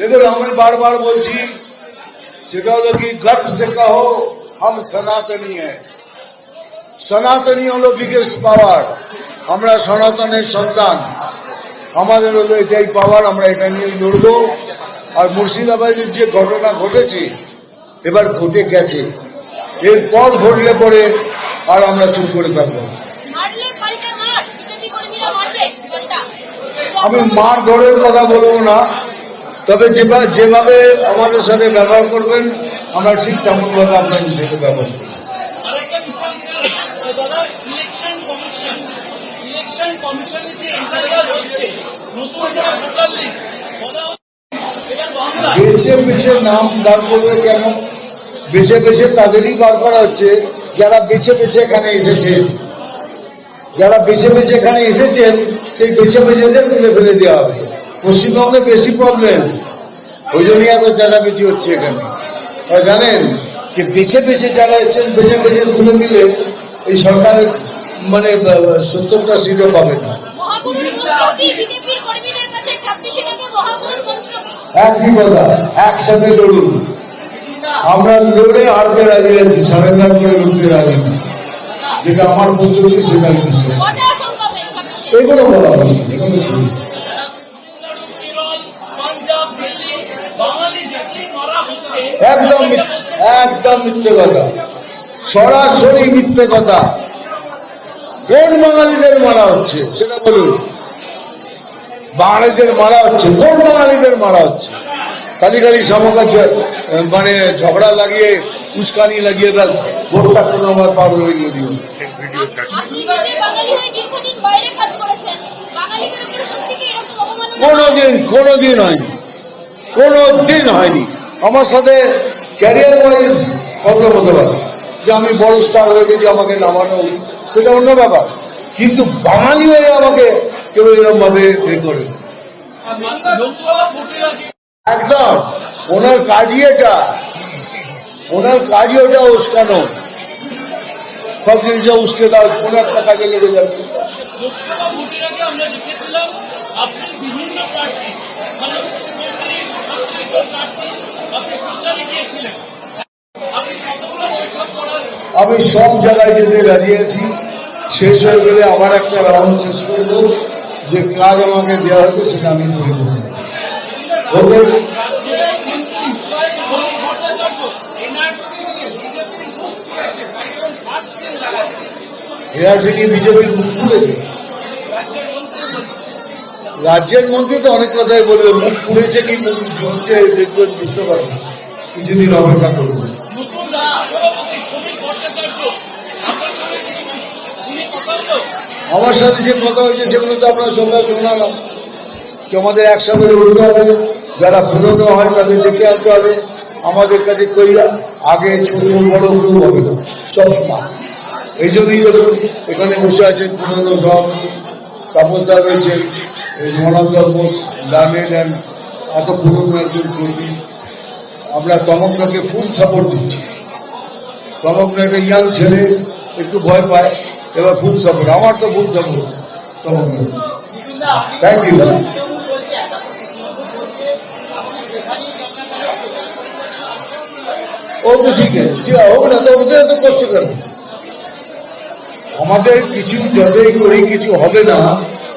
দেখুন আমি বারবার বলছি সেটা হলো কি গর্ব সে কহো हम সনাতনী है সনাতনী হলো বিগেস্ট পাওয়ার আমরা সনাতনের সন্তান আমাদের হলো এটাই পাওয়ার আমরা এটা নিয়েই লড়বো আর মুর্শিদাবাদের যে ঘটনা ঘটেছে এবার ঘটে গেছে এরপর ঘটলে পরে আর আমরা চুপ করে থাকবো না। মারলে পাল্টা মার বিজেপি কর্মীরা মারবে পাল্টা আমি মার ধরের কথা বলবো না তবে যেভাবে আমাদের সাথে ব্যবহার করবেন আমরা ঠিক তেমন ভাবে আপনাদের সাথে ব্যবহার করব। বেছে বেছে নাম বার করবে কেন? বেছে বেছে তাদেরই বার করা হচ্ছে যারা বেছে বেছে এখানে এসেছেন। যারা বেছে বেছে এখানে এসেছেন সেই বেছে বেছেদের তুলে ফেলে দেওয়া হবে। পশ্চিমবঙ্গে বেশি প্রবলেম ওই জন্যই এত চাঁদাবেচি হচ্ছে এখানে। জানেন যে বেছে বেছে যারা এসেছেন বেছে বেছে তুলে দিলে এই সরকারের মানে সত্তরটা সিটও পাবে না। একই কথা? একসাথে লড়ুন। আমরা লড়ে হারতে রাজি আছি? সারেন্ডার করে লড়তে রাজি না। যেটা আমার পদ্ধতি সেটা বিশ্বাস। এগুলো বলা হচ্ছে এগুলো ছিল। তামিলনাড়ু কেরল পাঞ্জাব দিল্লি বাঙালি দেখলেই মারা হচ্ছে একদম একদম মিথ্যে কথা। সরাসরি মিথ্যে কথা। কোন বাঙালিদের মারা হচ্ছে, সেটা বলুন। বাঙালিদের মারা হচ্ছে, কোন বাঙালিদের মারা হচ্ছে? খালি সমকাজ মানে ঝগড়া লাগিয়ে, উস্কানি লাগিয়ে ব্যাস, ভোটটা কোনো আমার পার হয়ে গিয়ে দিও। কোনোদিন কোনোদিন হয়নি। কোনোদিন হয়নি। আমার সাথে ক্যারিয়ার ওয়াইজ প্রবলেম হতে পারে। যে আমি বড় স্টার হয়ে গেছি, আমাকে নামানো সেটা অন্য ব্যাপার। কিন্তু বাঙালি হয়ে আমাকে কেউ এরকম ভাবে এ করে। একদম। ওনার কাজই এটা। ওনার কাজই ওটা উস্কানো। সব জিনিসটা উস্কে দাও, কোনো একটা কাজে লেগে যাবে। আপনি বিভিন্ন প্রার্থী মানে প্রার্থী আমি সব জায়গায় যেতে রাজি আছি। শেষ হয়ে গেলে আবার একটা রাউন্ড শেষ করব। যে কাজ আমাকে দেওয়া হয়েছে সেটা আমি করে দেবো এরা সে কি বিজেপির মুখ খুলেছে? রাজ্যের মন্ত্রী তো অনেক কথাই বলবে মুখ খুলেছে কি মুখ ঝুলছে দেখবেন বুঝতে পারবেন। কিছুদিন অপেক্ষা করবেন আমার সাথে যে কথা হয়েছে সেগুলো তো আপনার সঙ্গে শোনালাম। কি আমাদের একসাথে লড়তে হবে যারা পুরনো হয় তাদের ডেকে আনতে হবে। আমাদের কাছে কই আগে ছোট বড় কেউ হবে না। সব সমান। এই জন্যই দেখুন এখানে বসে আছেন পুরনো সব তাপসদা রয়েছে one of the most learned and এত পুরনো একজন কর্মী। আমরা তমকনাকে ফুল সাপোর্ট দিচ্ছি। তমকনা একটা ইয়াং ছেলে, একটু ভয় পায়, এবার ফুল সাপোর্ট আমার তো ফুল সাপোর্ট তমকনা থ্যাংক ইউ ও তো ঠিক আছে। ঠিক হোক না তো, ওদের এত কষ্ট কেন? আমাদের কিছু যতই করি, কিছু হবে না।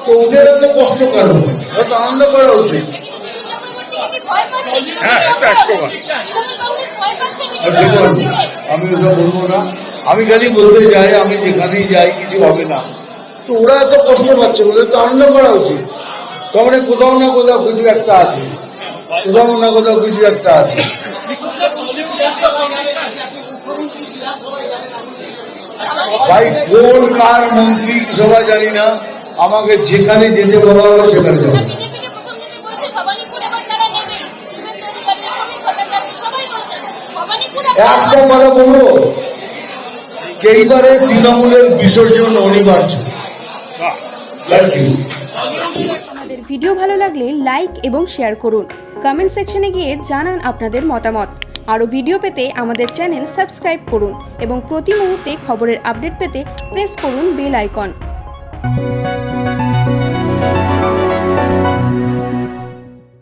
তো ওদের এত কষ্ট কেন? ওরা তো আনন্দ করা উচিত। হ্যাঁ দেখুন আমি ওসব বলব না। আমি খালি বলতে চাই আমি যেখানেই যাই কিছু হবে না। তো ওরা এত কষ্ট পাচ্ছে ওদের তো আনন্দ করা উচিত। তার মানে কোথাও না কোথাও কিছু একটা আছে। কোথাও না কোথাও কিছু একটা আছে। ভাই কোন কার মন্ত্রী সবাই জানি না। আমাকে যেখানে যেতে বলা হবে সেখানে যাব একটা কথা বলব? এইবারে তৃণমূলের বিসর্জন অনিবার্য। আমাদের ভিডিও ভালো লাগলে লাইক এবং শেয়ার করুন। কমেন্ট সেকশনে গিয়ে জানান আপনাদের মতামত। আরও ভিডিও পেতে আমাদের চ্যানেল সাবস্ক্রাইব করুন এবং প্রতি মুহূর্তে খবরের আপডেট পেতে প্রেস করুন বেল আইকন।